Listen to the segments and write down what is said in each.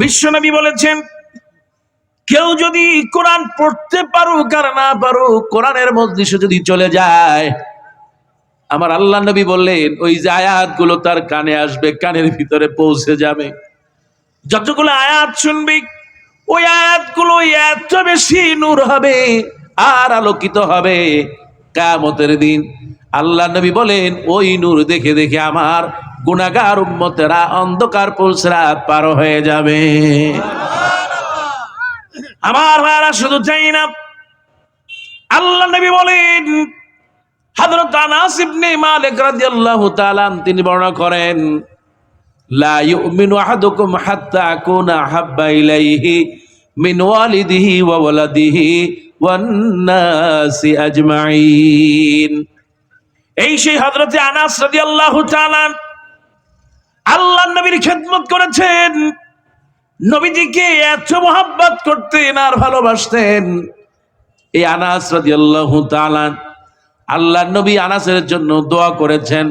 বিশ্বনবী বলেছেন, কেউ যদি কোরআন পড়তে পারুক আর না পারুক, কোরআনের মজলিসে যদি চলে যায়, আমার আল্লাহ নবী বললেন, ওই যে আয়াতগুলো তার কানে আসবে, কানের ভিতরে পৌঁছে যাবে। যতগুলো আয়াত শুনবি, ওই আয়াতগুলো এত বেশি নূর হবে আর আলোকিত হবে কামতের দিন। আল্লাহ নবী বলেন, ওই নূর দেখে দেখে আমার গুণাগার উম্মতেরা অন্ধকার পুলসরাত পার হয়ে যাবে। আমার ভাইরা, শুধু চাই না। আল্লাহ নবী বলেন, হযরত আনাস ইবনে মালিক রাদিয়াল্লাহু তাআলা তিনি বর্ণনা করেন, লা ইউমিনু আহাদুকুম হাত্তা আকুনা হাব্বা ইলাইহি মিন ওয়ালিদিহি ওয়া ওয়ালাদিহি ওয়ান আজমাইন। এই সেই হযরতে আনাস রাদিয়াল্লাহু তাআলা আল্লাহ নবীর খেদমত করেছেন। নবীজিকে এত মোহাব্বত করতেন আর ভালোবাসতেন। এই আনাস রাদিয়াল্লাহু তাআলা, আল্লাহ নবী আনাসের জন্য দোয়া করেছেন,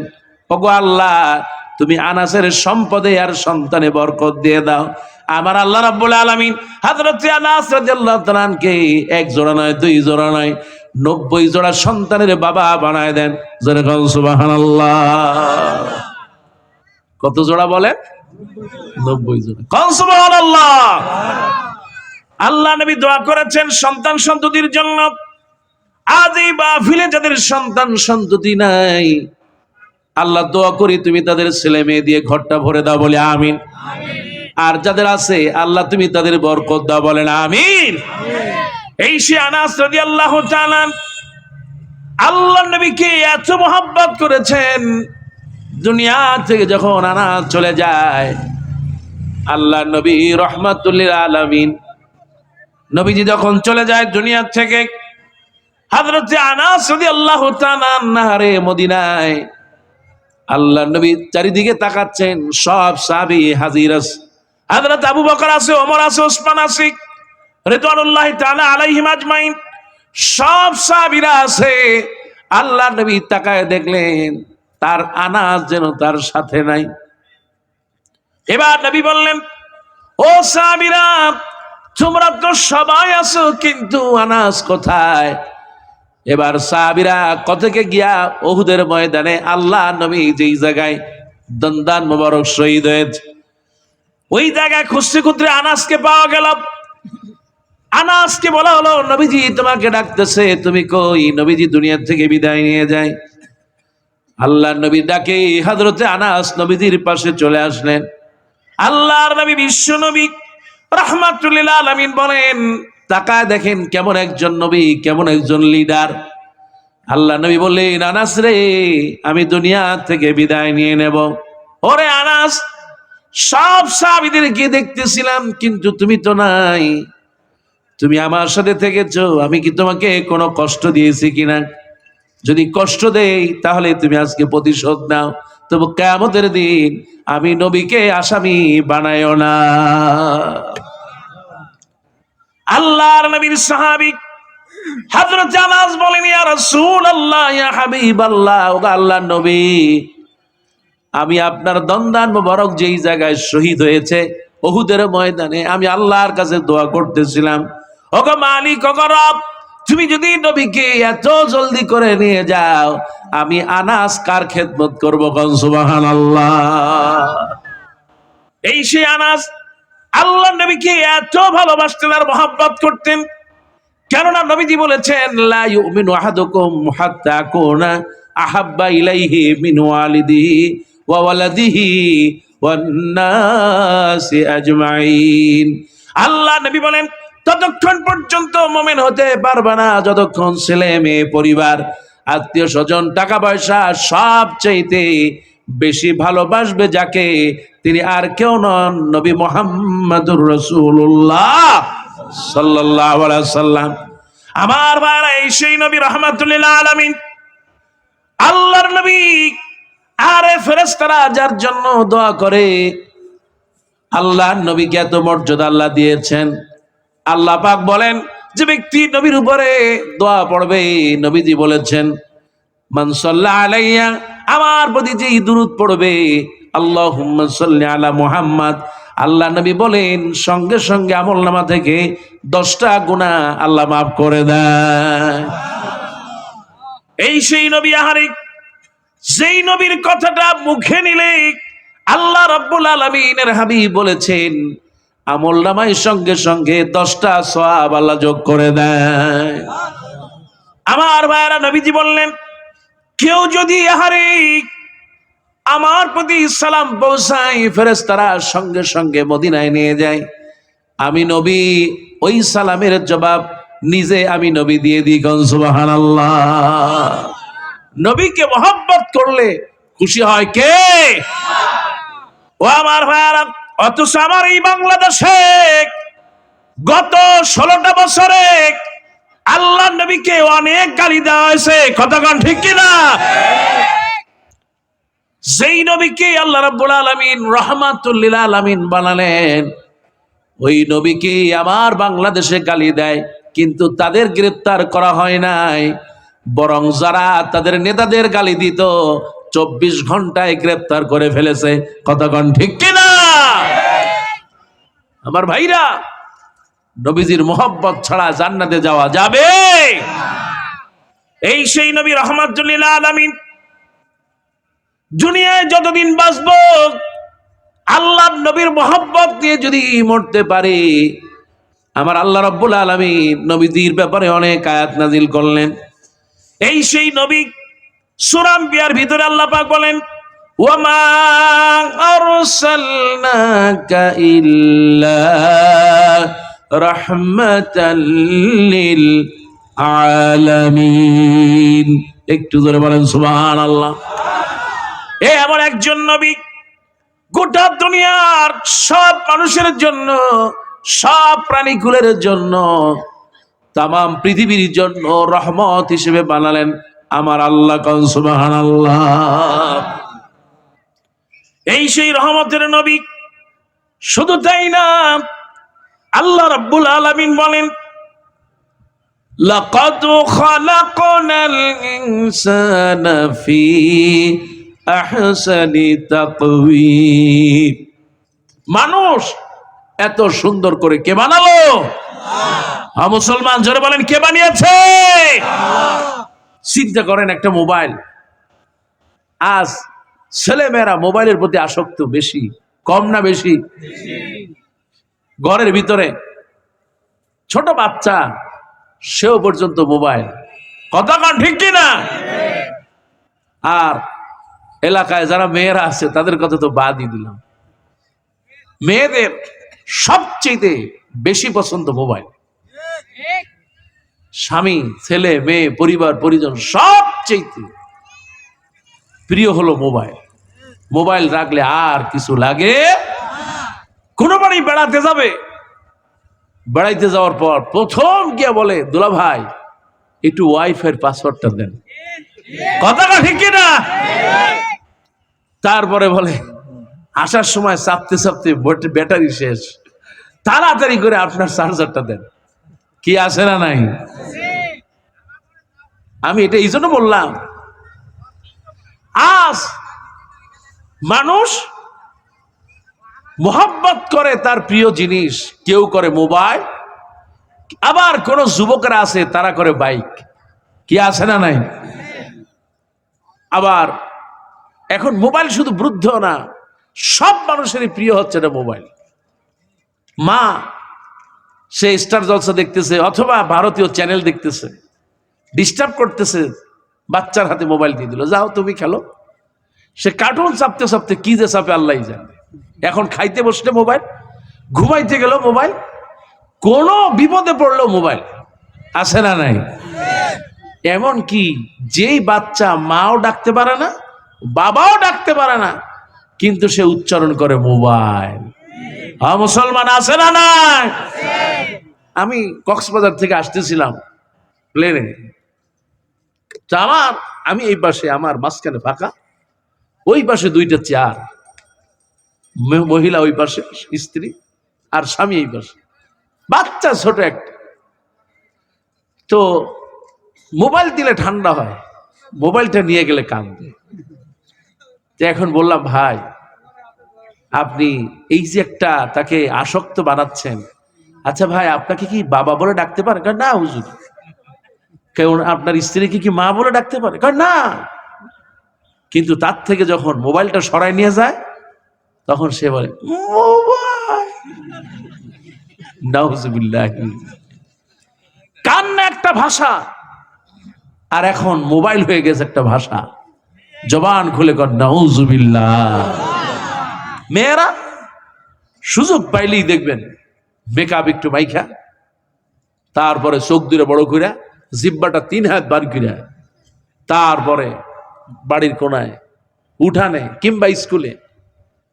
ওগো আল্লাহ, তুমি আনাসের সম্পদে আর সন্তানে বরকত দিয়ে দাও। আমার আল্লাহ রাব্বুল আলামিন হযরত আনাস রাদিয়াল্লাহু তাআলাকে এক জোড়া নয়, দুই জোড়া নয়, নব্বই জোড়া সন্তানের বাবা বানায় দেন। জোরে সুবহানাল্লাহ। কত জোড়া বলেন? নব্বই জোড়া। আল্লাহ নবী দোয়া করেছেন সন্তান সন্ততির জন্য। আজ এই মাহফিলে যাদের সন্তান সন্ততি নাই আল্লাহ দোয়া করি তুমি তাদের ছেলে মেয়ে দিয়ে ঘরটা ভরে দাও বলে আমিন। আর যাদের আছে আল্লাহ তুমি তাদের বরকত দাও বলেন আমিন। এই সে আনাস রাদিয়াল্লাহু তাআলা আল্লাহ নবীকে এত মোহাব্বত করেছেন। দুনিয়া থেকে যখন আনাস চলে যায়, আল্লাহ নবী রহমাতুল্লিল আলামিন, নবীজি যখন চলে যায় দুনিয়া থেকে হাজরতে আনাস তাআলা নাহারে মদিনায়, আল্লাহ নবী চারিদিকে তাকাচ্ছেন, সব সাহাবী হাজির আছে, হযরত আবু বকর আছে, ওমর আছে, ওসমান আছে, রিদওয়ানুল্লাহি তাআলা আলাইহিম আজমাইন, সব সাহাবীরা আছে। আল্লাহ নবী তাকায় দেখলেন তার আনাস যেন তার সাথে নাই। এবার নবী বললেন, ও সাহাবীরা, তোমরা তো সবাই আছো, কিন্তু আনাস কোথায়? এবার সাহাবিরা, কতকে গিয়া ওহুদের ময়দানে আল্লাহ নবী যেই জায়গায় দন্দান মোবারক শহীদ হয়েছে, ওই জায়গায় খুশি খুদ্রে আনাসকে পাওয়া গেল। আনাসকে বলা হলো, নবীজি, তোমাকে ডাকতেছে, তুমি কই? নবীজি দুনিয়ার থেকে বিদায় নিয়ে যায়। আল্লাহ নবী ডাকে হাজরতে আনাস নবীজির পাশে চলে আসলেন। আল্লাহর নবী বিশ্ব নবী রহমাতুল্লিল আলমিন বলেন, তাকায় দেখেন কেমন একজন নবী, কেমন একজন লিডার আল্লাহ নবী বললেন, আনাস রে, আমি দুনিয়া থেকে বিদায় নিয়ে নেব। ওরে আনাস, সব সাহাবিদেরকে দেখতেছিলাম, কিন্তু তুমি তো নাই। তুমি আমার সাথে থেকেছো, আমি কি তোমাকে কোনো কষ্ট দিয়েছি কিনা? যদি কষ্ট দেই, তাহলে তুমি আজকে প্রতিশোধ নাও। তবু কেমতের দিন আমি নবীকে আসামি বানায় না। আল্লাহর নবীর সাহাবী হযরত আনাস বলেন, ইয়া রাসূলুল্লাহ, ইয়া হাবিবাল্লাহ, ও আল্লাহর নবী, আমি আপনার দন্দান মোবারক যেই জায়গায় শহীদ হয়েছে ওহুদের ময়দানে আমি আল্লাহর কাছে দোয়া করতেছিলাম। ওগো মালিক ওগো রব তুমি যদি নবীকে এত জলদি করে নিয়ে যাও, আমি আনাস কার খেদমত করব কন? সুবহানাল্লাহ। এই সে আনাস, আল্লাহ নবীকে এত ভালোবাসতেন আর মহাব্বত করতেন। কেননা নবীজি বলেছেন, লা ইউমিনু আহাদুকুম হাত্তা কুনা আহাব্বা ইলাইহি মিন ওয়ালিদিহি ওয়া ওয়ালাদিহি ওয়ান নাসি আজমাইন। আল্লাহ নবী বলেন ততক্ষণ পর্যন্ত মোমেন হতে পারবে না। যতক্ষণ ছেলে, মেয়ে, পরিবার, আত্মীয় স্বজন টাকা পয়সা সব চাইতে বেশি ভালোবাসবে যাকে তিনি আর কেউ নন, নবী মোহাম্মদুর রসুল্লাহ সাল্লাহ সাল্লাম আমার ভাইরা, এই সেই নবী রহমাতুল্লাহ আলমিন, আল্লাহর নবী আরে ফেরেস্তারা যার জন্য দোয়া করে আল্লাহ নবীকে এত মর্যাদা আল্লাহ দিয়েছেন। আল্লাহ পাক বলেন, যে ব্যক্তি নবীর উপরে দোয়া পড়বে, নবীজি বলেছেন মানসল্লাহ আলাইয়া, আমার প্রতি যে দুরুদ পড়বে আল্লাহ আলা মুহাম্মদ। আল্লাহ নবী বলেন, সঙ্গে সঙ্গে আমল নামা থেকে দশটা গুণা আল্লাহ মাফ করে দেয় এই সেই নবী আহারিক যেই নবীর কথাটা মুখে নিলে, আল্লাহ রব্বুল আলমিনের হাবিব বলেছেন আমল নামায় সঙ্গে সঙ্গে দশটা সব আল্লাহ যোগ করে দেয়। আমার ভাইয়েরা নবীজি বললেন, কেউ যদি আহারে আমার প্রতি সালাম পৌঁছাই ফেরেস্তারা সঙ্গে সঙ্গে মদিনায় নিয়ে যায়। আমি নবী, ওই সালামের জবাব নিজে আমি নবী দিয়ে দিই গনসুবাহান নবীকে মহব্বত করলে খুশি হয় কে? ও আমার ভাইয়ারা অথচ আমার এই বাংলাদেশে গত ষোলোটা বছরে আল্লাহ নবীকে অনেক গালি দেওয়া হয়েছে। কতক্ষণ ঠিক কিনা? যেই নবীকে আল্লাহ রাব্বুল আলামিন রহমাতুল্লিল আলামিন বানালেন, ওই নবীকে আমার বাংলাদেশে গালি দেয়, কিন্তু তাদের গ্রেপ্তার করা হয় নাই। বরং যারা তাদের নেতাদের গালি দিত, চব্বিশ ঘন্টায় গ্রেপ্তার করে ফেলেছে। কতক্ষণ ঠিক কিনা? আমার ভাইরা, নবীজির মোহব্বত ছাড়া জান্নাতে যাওয়া যাবে। এই সেই নবী রহমাতুল্লিল আলামিন। দুনিয়ায় যতদিন বাঁচব, আল্লাহ নবীর মোহব্বত দিয়ে যদি মরতে পারে, আমার আল্লাহ রব্বুল আলমী নবীজির ব্যাপারে অনেক আয়াত নাজিল করলেন। এই সেই নবী সুরাম বিয়ার ভিতরে আল্লাহ পাক বলেন ওয়ামা আরসালনাকা ইল্লা রাহমাতাল লিল একটু ধরে বলেন সুবাহান আল্লাহ এ এমন একজন নবী, গোটা দুনিয়ার সব মানুষের জন্য, সব প্রাণীকুলের জন্য তাম পৃথিবীর জন্য রহমত হিসেবে বানালেন আমার আল্লাহ কনসুবাহান আল্লাহ এই সেই রহমতের নবী শুধু তাই না আল্লাহ রাব্বুল আলামিন বলেন لقد خلقنا الإنسان في أحسن تقويم মানুষ এত সুন্দর করে কে বানালো হ্যাঁ মুসলমান জোরে বলেন কে বানিয়েছে চিন্তা করেন একটা মোবাইল আজ ছেলেমেয়েরা মোবাইলের প্রতি আসক্ত বেশি, কম না বেশি? ঘরের ভিতরে ছোট বাচ্চা, সেও পর্যন্ত মোবাইল। কথা কন ঠিক না আর এলাকায় যারা মেয়েরা আছে, তাদের কথা তো বাদই দিলাম। মেয়েদের সবচেয়ে বেশি পছন্দ মোবাইল। স্বামী, ছেলে, মেয়ে, পরিবার, পরিজন সবচেয়ে প্রিয় হলো মোবাইল। মোবাইল রাখলে আর কিছু লাগে কোনো বাড়ি বেড়াতে যাবে। বেড়াইতে যাওয়ার পর প্রথম গিয়ে বলে, দুলা ভাই, একটু ওয়াইফাই পাসওয়ার্ডটা দেন। কথাটা ঠিক না? তারপরে বলে, আসার সময় চাপতে চাপতে ব্যাটারি শেষ। তাড়াতাড়ি করে আপনার চার্জারটা দেন। কি আছে না নাই? আমি এটা এই জন্য বললাম আজ মানুষ মোহাব্বত করে তার প্রিয় জিনিস, কেউ করে মোবাইল, আবার কোন যুবকরা আছে, তারা করে বাইক। কি আছে না নাই? আবার এখন মোবাইল শুধু বৃদ্ধ না, সব মানুষেরই প্রিয় হচ্ছে না মোবাইল। মা, সে স্টার জলসা দেখতেছে, অথবা ভারতীয় চ্যানেল দেখতেছে, ডিস্টার্ব করতেছে বাচ্চার হাতে মোবাইল দিয়ে দিল, যাও তুমি খেলো। সে কার্টুন চাপতে চাপতে কি যে চাপে আল্লাহ জানে। এখন খাইতে বসলে মোবাইল, ঘুমাইতে গেল মোবাইল, কোনো বিপদে পড়ল মোবাইল। আছে না নাই? এমন কি যেই বাচ্চা মাও ডাকতে পারে না, বাবাও ডাকতে পারে না, কিন্তু সে উচ্চারণ করে মোবাইল। হ্যাঁ মুসলমান আছে না নাই? আমি কক্সবাজার থেকে আসতেছিলাম প্লেনে তা আমার আমি এই পাশে আমার মাঝখানে ফাঁকা, ওই পাশে দুইটা চেয়ার মহিলা ওই পাশে, স্ত্রী আর স্বামী এই পাশে। বাচ্চা ছোট একটা। তো মোবাইল দিলে ঠান্ডা হয়, মোবাইলটা নিয়ে গেলে কান্দে এখন বললাম, ভাই, আপনি এই যে একটা তাকে আসক্ত বানাচ্ছেন আচ্ছা ভাই, আপনাকে কি বাবা বলে ডাকতে পারেন? না, হুজুর। কেউ আপনার স্ত্রীকে কি মা বলে ডাকতে পারে? কারণ না। কিন্তু তার থেকে যখন মোবাইলটা সরাই নিয়ে যায়, তখন সে বলে কান্না একটা ভাষা, আর এখন মোবাইল হয়ে গেছে একটা ভাষা। জবান খুলে কর, নাউজুবিল্লাহ। মেয়েরা সুযোগ পাইলেই দেখবেন, মেকআপ একটু মাইখা, তারপরে চোখ দূরে বড় কইরা জিব্বাটা তিন হাত বার কইরা তারপরে বাড়ির কোনায়, উঠানে কিংবা স্কুলে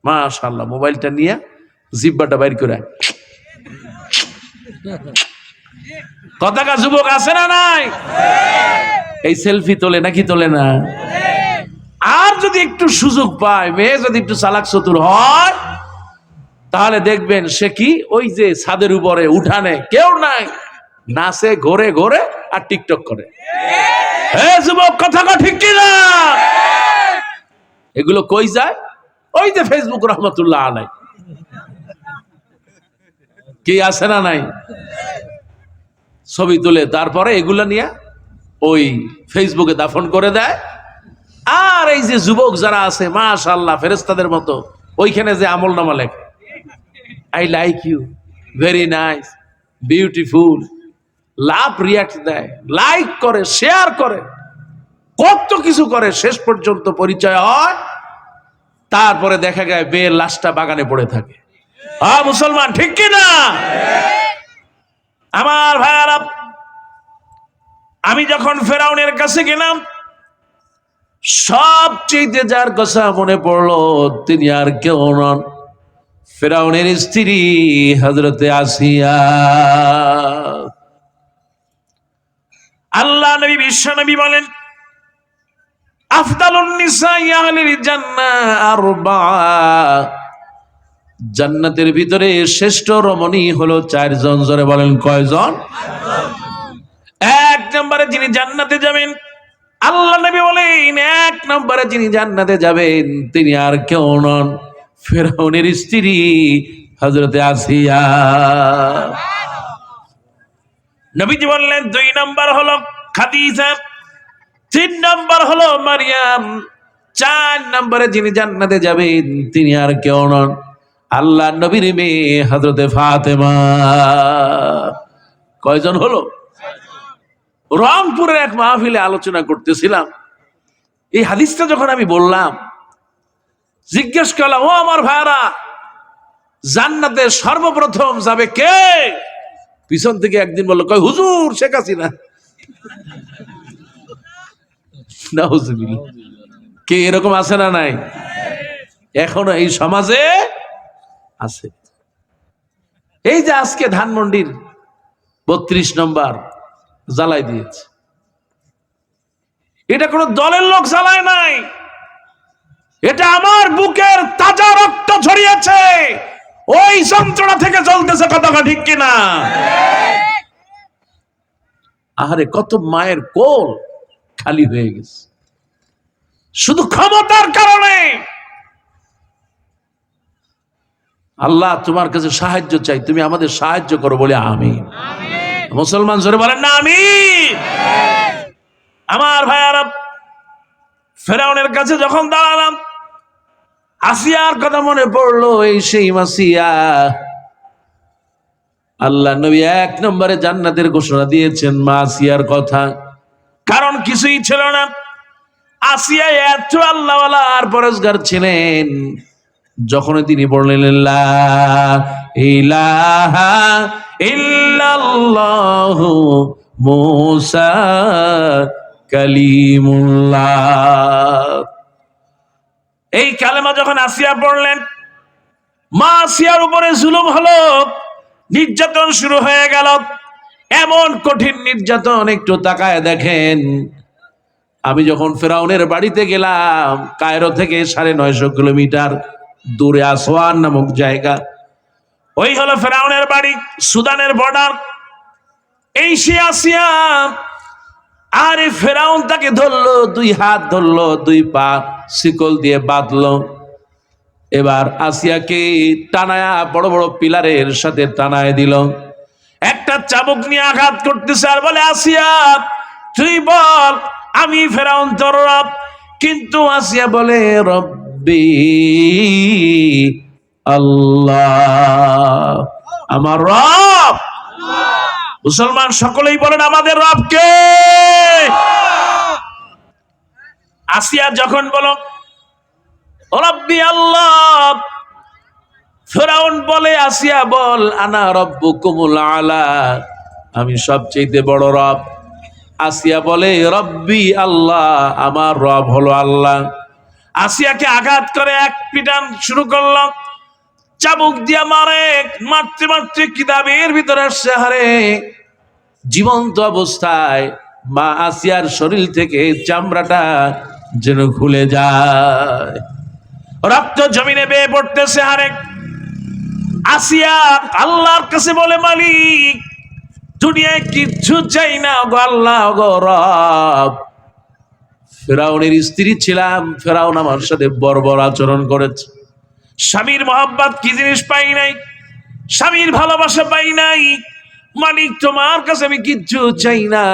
মাশাল্লাহ মোবাইলটা নিয়ে জিব্বাটা বাইর করে কথাকা যুবক আছে না নাই? এই সেলফি তোলে নাকি তোলে না? আর যদি একটু সুযোগ পায়, মেয়ে যদি একটু চালাক চতুর হয়, তাহলে দেখবেন সে কি? ওই যে ছাদের উপরে, উঠানে, কেউ নাই। নাচে, ঘোরে ঘোরে আর টিকটক করে। যুবক, কথা ঠিক কি না এগুলো কই যায়? ওই যে ফেসবুক রহমতুল্লাহ আলাই। কি আছে না নাই? ছবি তুলে, তারপরে এগুলো নিয়ে ওই ফেসবুকে দাফন করে দেয়। আর এই যে যুবক যারা আছে মাশাল্লাহ ফেরেস্তাদের মতো, ওইখানে যে আমল নামা লেখে। I like you very nice beautiful love react দেয় লাইক করে শেয়ার করে। কত কিছু করে, শেষ পর্যন্ত পরিচয় হয়, তারপরে দেখা যায় বে লাশটা বাগানে পড়ে থাকে। হ্যাঁ মুসলমান, ঠিক কি না? আমার ভাইয়ারা, আমি যখন ফেরাউনের কাছে গেলাম, সবচেয়ে যার কথা মনে পড়ল, তিনি আর কেউ নন। ফেরাউনের স্ত্রী হজরতে আসিয়া। আল্লাহ নবী, বিশ্ব নবী বলেন জান্নাতের ভিতরে শ্রেষ্ঠ রমণী হলো চারজন, জোরে বলেন কয়জন? এক নম্বরে যিনি জান্নাতে যাবেন, আল্লাহ নবী বলেন, এক নম্বরে যিনি জান্নাতে যাবেন, তিনি আর কেউ নন, ফেরাউনের স্ত্রী হজরতে আসিয়া। নবীজি বললেন, দুই নম্বর হলো খাদিজা, তিন নম্বর হলো মারিয়াম, চার নম্বরে যিনি জান্নাতে যাবেন, তিনি আর কেউ নন। আল্লাহ নবীর মেয়ে হজরতে ফাতেমা। কয়জন হলো? রংপুরের এক মাহফিলে আলোচনা করতেছিলাম। এই হাদিসটা যখন আমি বললাম, জিজ্ঞেস করলাম, ও আমার ভাইরা, জান্নাতে সর্বপ্রথম যাবে কে? পিছন থেকে একদিন বলল, কয়, হুজুর, শেখ হাসিনা। নাউজুবিল্লাহ। কে এরকম আছে না নাই? এখনও এই সমাজে আছে। এই যে আজকে ধানমন্ডির বত্রিশ নম্বর জ্বালাই দিয়েছে। এটা কোনো দলের লোক জ্বালায় নাই। এটা আমার বুকের তাজা রক্ত ছড়িয়েছে ওই যন্ত্রণা থেকে চলতেছে কথাটা ঠিক কিনা? আহারে কত মায়ের কোল খালি হয়ে গেছে। শুধু ক্ষমতার কারণে। আল্লাহ তোমার কাছে সাহায্য চাই তুমি আমাদের সাহায্য করো বলে আমি মুসলমান জোরে বলেন না আমি আমার ভাইয়ারা ফেরাউনের কাছে যখন দাঁড়ালাম আসিয়ার কথা মনে পড়ল এই সেই মাসিয়া, আল্লাহ নবী এক নম্বরে জান্নাতের ঘোষণা দিয়েছেন মা আসিয়ার কথা। কারণ কিছুই ছিল না। আসিয়া এত আল্লাহ আর পরস্কার ছিলেন। যখন তিনি বললেন ইলাহা ইল্লাল্লাহু মুসা কালিমুল্লাহ। এই কালেমা যখন আসিয়া পড়লেন, মা আসিয়ার উপরে জুলুম হলো, নির্যাতন শুরু হয়ে গেল। এমন কঠিন নির্যাতন একটু তাকায় দেখেন। আমি যখন ফেরাউনের বাড়িতে গেলাম, কায়রো থেকে সাড়ে নয়শো কিলোমিটার দূরে আসওয়ান নামক জায়গা। ওই হলো ফেরাউনের বাড়ি, সুদানের বর্ডার। এই সে আসিয়া আরে ফেরাউন তাকে ধরলো, দুই হাত ধরলো, দুই পা শিকল দিয়ে বাঁধলো। এবার আসিয়াকে টানায়া বড় বড় পিলারের সাথে টানায় দিল। একটা চাবুক নিয়ে আঘাত করতেছে আর বলে, আসিয়া, তুই বল, আমি ফেরাউন তোর রব কিন্তু আসিয়া বলে, রব্বি, আল্লাহ, আমার রব। মুসলমান সকলেই বলেন, আমাদের রব কে আসিয়া যখন বলো, রব্বি আল্লাহ! ফেরাউন বলে, আসিয়া বল, আনা রব্বুকুমুল আলা। আমি সবচেয়ে বড় রব। আসিয়া বলে, রব্বি আল্লাহ, আমার রব হলো আল্লাহ। আসিয়াকে আঘাত করে এক পিটান শুরু করলাম। চাবুক দিয়া মারে, মারতে মারতে কিতাবের ভিতরে আসছে, হারে। জীবন্ত অবস্থায় মা আসিয়ার শরীর থেকে চামড়াটা যেন খুলে যায়। রক্ত জমিনে বেয়ে পড়তেছে হারেক আসিয়া আল্লাহর কাছে বলে, মালিক, দুনিয়ায় কিচ্ছু চাই না গো আল্লাহ, গো রব। ফেরাউনের স্ত্রী ছিলাম, ফেরাউন আমার সাথে বর্বর আচরণ করেছে। স্বামীর মহাব্বত কি জিনিস পাই নাই? স্বামীর ভালোবাসা পাই নাই। মালিক তোমার কাছে আমি কিচ্ছু চাই না।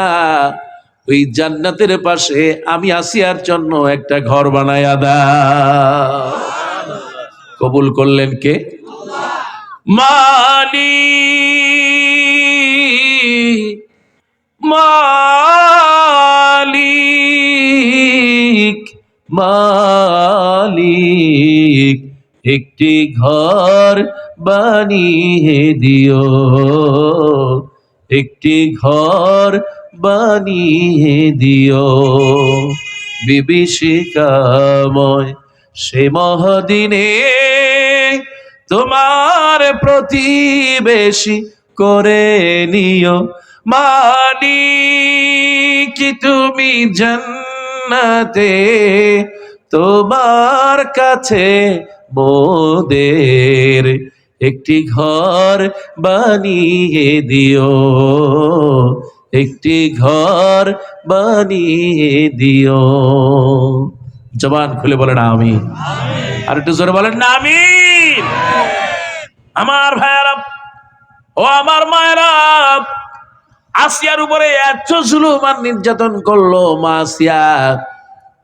ওই জান্নাতের পাশে আমি আসিয়ার জন্য একটা ঘর বানায়া দাও। কবুল করলেন কে? মালি মালিক মালিক। একটি ঘর বানিয়ে দিও। একটি ঘর বানিয়ে দিও। বিভীষিকাময় সে মহদিনে তোমার প্রতিবেশী করে নিও। মানি কি তুমি জান্নাতে তোমার কাছে মোদের একটি ঘর বানিয়ে দিও, একটি ঘর বানিয়ে দিও। জবান খুলে বলেন আমি আর একটু জোরে বলেন না আমি আমার ভাইয়ারা, ও আমার মায়েরা, আসিয়ার উপরে এত জুলুম আর নির্যাতন করল মা আসিয়া।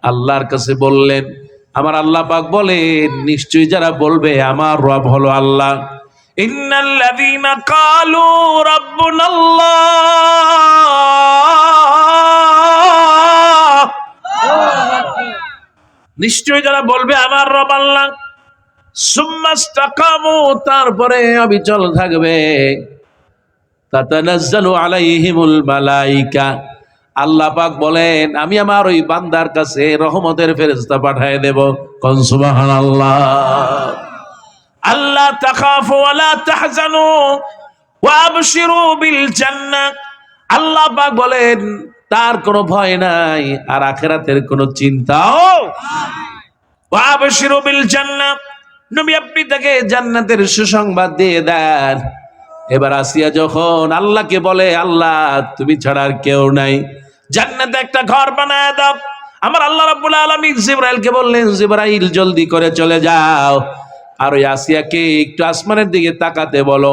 আল্লাহর কাছে বললেন আমার আল্লাহ পাক বলে নিশ্চয়ই যারা বলবে, আমার রব হলো আল্লাহ। ইন্নাল্লাযীনা কালু রাব্বুনাল্লাহ। নিশ্চয়ই যারা বলবে, আমার রব আল্লাহ। সুম্মাস্তাকামু তারপরে অবিচল থাকবে। তাতানাজ্জালু আলাইহিমুল মালাইকা। আল্লাহ পাক বলেন, আমি আমার ওই বান্দার কাছে রহমতের ফেরেশতা পাঠায় দেব। কোন, সুবহানাল্লাহ। আল্লাহ জান্নাহ। আল্লাহ পাক বলেন, তার কোনো ভয় নাই আর আখেরাতের কোনো চিন্তাও ওয়া আবশিরু বিল আপনি তাকে জান্নাতের সুসংবাদ দিয়ে দেন। এবার আসিয়া যখন আল্লাহকে বলে, আল্লাহ, তুমি ছাড়া আর কেউ নাই। জান্নাতে একটা ঘর বানায় দাও। আমার আল্লাহ রাব্বুল আলামিন জিবরাইলকে বললেন, জিবরাইল, জলদি করে চলে যাও। আর ওই আসিয়াকে একটু আসমানের দিকে তাকাতে বলো।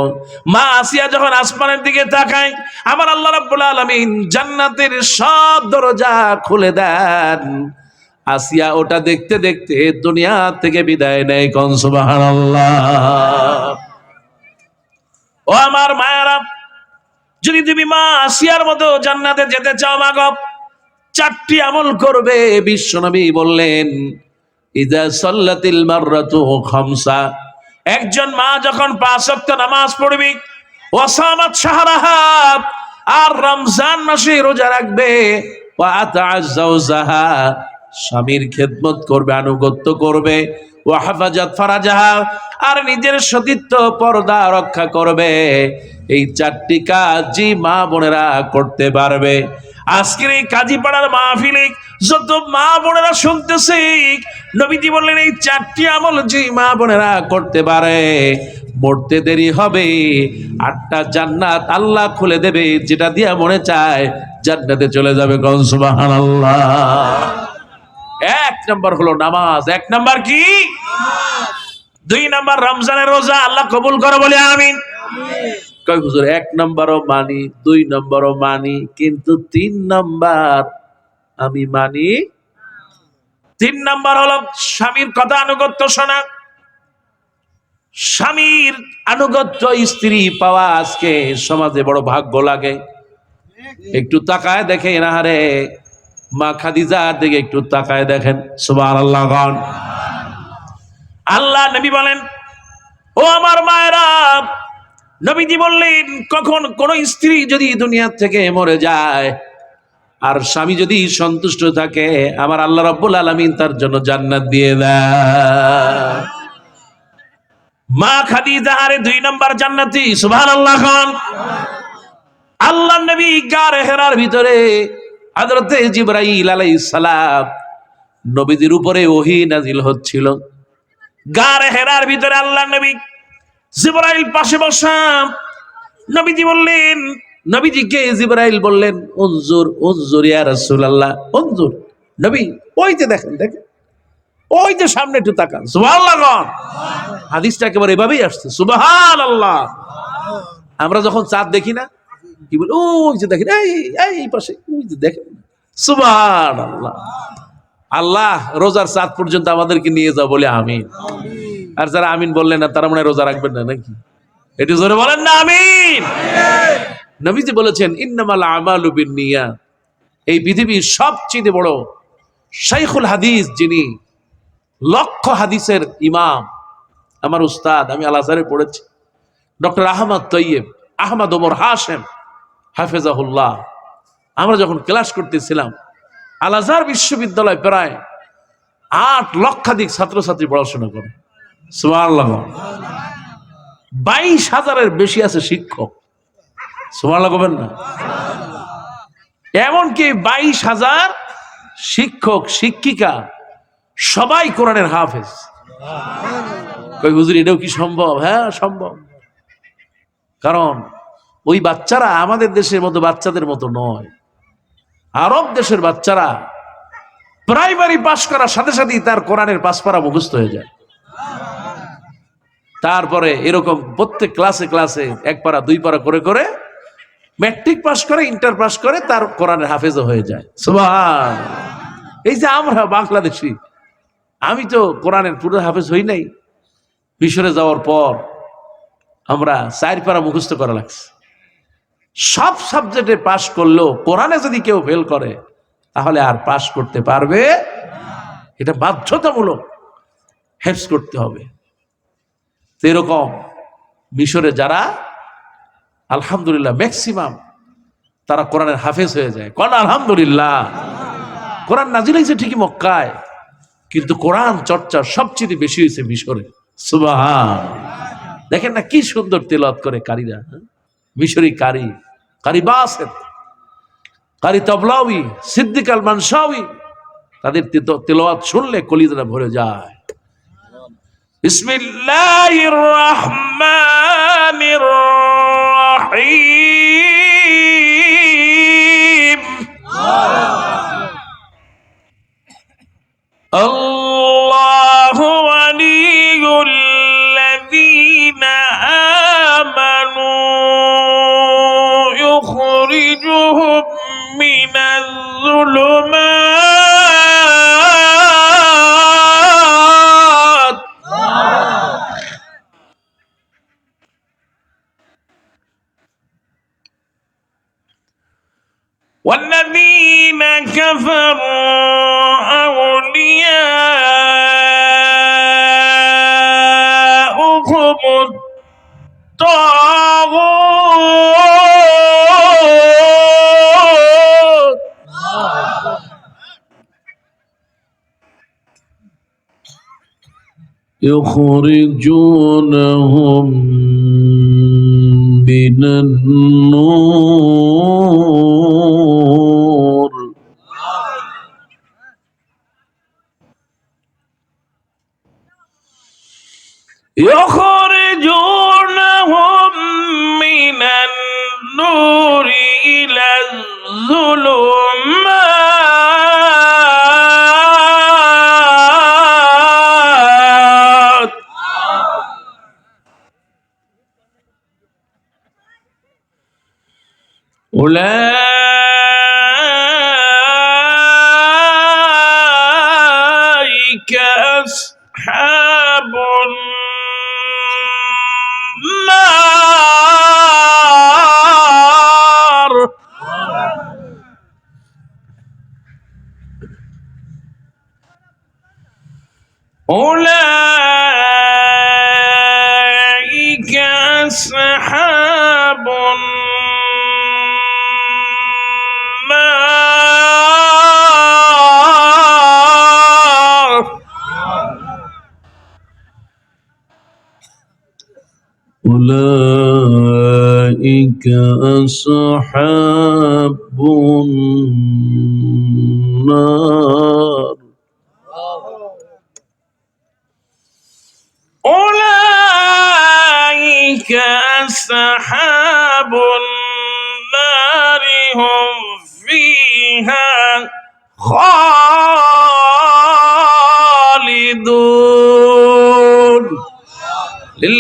মা আসিয়া যখন আসমানের দিকে তাকায়, আমার আল্লাহ রাব্বুল আলামিন জান্নাতের সব দরজা খুলে দেন। আসিয়া ওটা দেখতে দেখতে দুনিয়া থেকে বিদায় নেয়, কন সুবহানাল্লাহ। ও আমার মায়েরা যদি তুমি মা আসিয়ার মতো জান্নাতে যেতে চাও মাগ চারটি আমল করবে। বিশ্বনবী বললেন, ইদা সাল্লাতিল মাররাতু খামসা। একজন মা যখন পাঁচ ওয়াক্ত নামাজ পড়বি, ওয়াসামাত শাহরাহা, আর রমজান মাসে রোজা রাখবে, ওয়া জাওজাহা স্বামীর খেদমত করবে, আনুগত্য করবে। ও ফারাজাহা, আর নিজের সতীত্ব পর্দা রক্ষা করবে। এই চারটি কাজই মা বোনেরা করতে পারবে। আজকের এই কাজীপাড়ার মাহফিলে যত মা বোনেরা শুনতেছে নবীজি বললেন, এই চারটি আমল যে মা বোনেরা করতে পারে, মরতে দেরি হবে। আটটা জান্নাত আল্লাহ খুলে দেবে, যেটা দিয়া মনে চায় জান্নাতে চলে যাবে কনসুবাহান এক নাম্বার হলো নামাজ, এক নাম্বার কি? দুই নাম্বার রমজানের রোজা আল্লাহ কবুল করে বলে আমিন। কয় হুজুর এক নম্বরও মানি দুই নম্বরও মানি কিন্তু তিন নাম্বার আমি মানি? তিন নাম্বার হলো স্বামীর কথা আনুগত্য শোনা। স্বামীর আনুগত্য স্ত্রী পাওয়া আজকে সমাজে বড় ভাগ্য লাগে। একটু তাকায় দেখে এনাহারে মা খাদিজার দিকে একটু তাকায় দেখেন সুবাহ আল্লাহ আল্লাহ নবী বলেন, ও আমার মায়েরা, নবীজি বললেন, কখন কোন স্ত্রী যদি দুনিয়া থেকে মরে যায়, আর স্বামী যদি সন্তুষ্ট থাকে, আমার আল্লাহ রাব্বুল আলামিন তার জন্য জান্নাত দিয়ে দেয় মা খাদিজা আরে দুই নম্বর জান্নাতি, সুবহানাল্লাহ খান। আল্লাহ নবী গার হেরার ভিতরে হযরতে জিবরাইল আলাইহিস সালাম নবীজির উপরে ওহী নাজিল হচ্ছিল। গার হেরার ভিতরে আল্লাহ নবী জিবরাইল পাশে বসা নবীজি বললেন, নবীজিকে জিবরাইল বললেন, অঞ্জুর অঞ্জুর, ইয়া রাসূলুল্লাহ, অঞ্জুর। নবী, ওই যে দেখেন দেখেন। ওই যে সামনে একটু তাকান। সুবহানাল্লাহ হাদিসটা একেবারে এভাবেই আসছে। সুবহানাল্লাহ। আমরা যখন চাঁদ দেখি না, কি বল? ওই যে দেখেন এই এই এই পাশে, ওই যে দেখেন। সুবহানাল্লাহ। আল্লাহ রোজার চাঁদ পর্যন্ত আমাদেরকে নিয়ে যাও বলে আমিন। আর যারা আমিন বললেন না তারা মনে রোজা রাখবেন না নাকি? একটু জোরে বলেন না আমিন। নবীজি বলেছেন ইন্নামাল আমালু বিন্নিয়া এই পৃথিবীর সবচেয়ে বড় শাইখুল হাদিস যিনি লক্ষ হাদিসের ইমাম আমার উস্তাদ আমি আল আজহারে পড়েছি। ডক্টর আহমদ তৈয়ব আহমদ ওমর হাশেম হাফেজাহুল্লাহ। আমরা যখন ক্লাস করতেছিলাম আল আজহার বিশ্ববিদ্যালয় প্রায় আট লক্ষাধিক ছাত্রছাত্রী পড়াশোনা করে। বাইশ হাজারের বেশি আছে শিক্ষক। করবেন না? এমনকি বাইশ হাজার শিক্ষক, শিক্ষিকা সবাই কোরআনের হাফেজ। কই হুজুর, এটাও কি সম্ভব? হ্যাঁ সম্ভব। কারণ ওই বাচ্চারা আমাদের দেশের মতো বাচ্চাদের মতো নয়। আরব দেশের বাচ্চারা প্রাইমারি পাশ করার সাথে সাথেই তার কোরআনের পাসপাড়া মুখস্থ হয়ে যায়। তারপরে এরকম প্রত্যেক ক্লাসে ক্লাসে এক পারা দুই পারা করে করে ম্যাট্রিক পাস করে ইন্টার পাস করে তার কোরআনের হাফেজও হয়ে যায়। এই যে আমরা বাংলাদেশি, আমি তো কোরআনের পুরো হাফেজ হই নাই। মিশরে যাওয়ার পর আমরা চার পারা মুখস্থ করা লাগছে। সব সাবজেক্টে পাশ করলেও কোরআনে যদি কেউ ফেল করে, তাহলে আর পাশ করতে পারবে এটা বাধ্যতামূলক হেফস করতে হবে। তো এরকম মিশরে যারা, আলহামদুলিল্লাহ ম্যাক্সিমাম তারা কোরআনের হাফেজ হয়ে যায়। কোন আলহামদুলিল্লাহ? কোরআন নাজিল হয়েছে ঠিকই মক্কায়, কিন্তু কোরআন চর্চা সবচেয়ে বেশি হয়েছে মিশরে। সুবাহান। দেখেন না কি সুন্দর তেলত করে কারীরা হ্যাঁ? মিশরি কারি কারি বাসের কারি তবলাউই সিদ্দিক আল মানসাউই তাদের তেলোয়াত শুনলে কলিদরা ভরে যায়। বিসমিল্লাহির রহমানির রহিম يخرجهم من الظلمات. والذين كفروا يخرجونهم من النور. يخرجونهم أولئك أصحاب أولئك أصحاب النار. أولئك أصحاب النار هم فيها خالدون.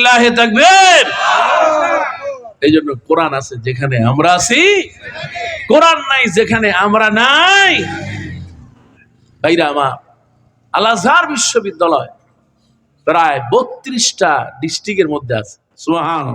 লিল্লাহ এই জন্য কোরআন আছে যেখানে আমরা আছি। কোরআন নাই যেখানে আমরা নাই। ভাইরা আমার, আল আজহার বিশ্ববিদ্যালয় প্রায় বত্রিশটা ডিস্ট্রিক্টের মধ্যে আছে। সুহান